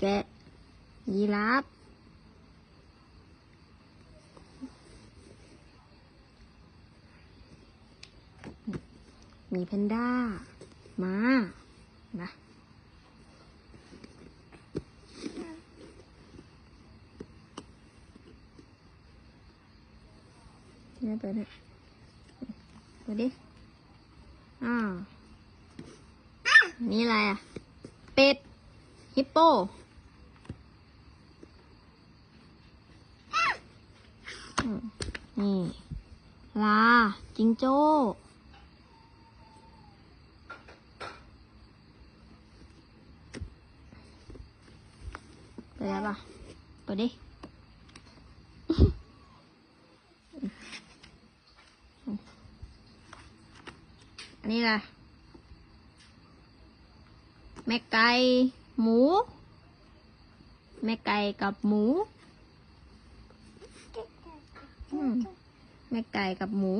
แกะยีราฟมีแพนด้ามานะเนี่ยเปิดเนี่ยเปิดดิ อ่า นี่อะไรอะ เป็ด ฮิปโป นี่ ลา จิงโจ้ เปิดแล้วป่ะเปิดดิอันนี้ล่ะ แม่ไก่หมู แม่ไก่กับหมู แม่ไก่กับหมู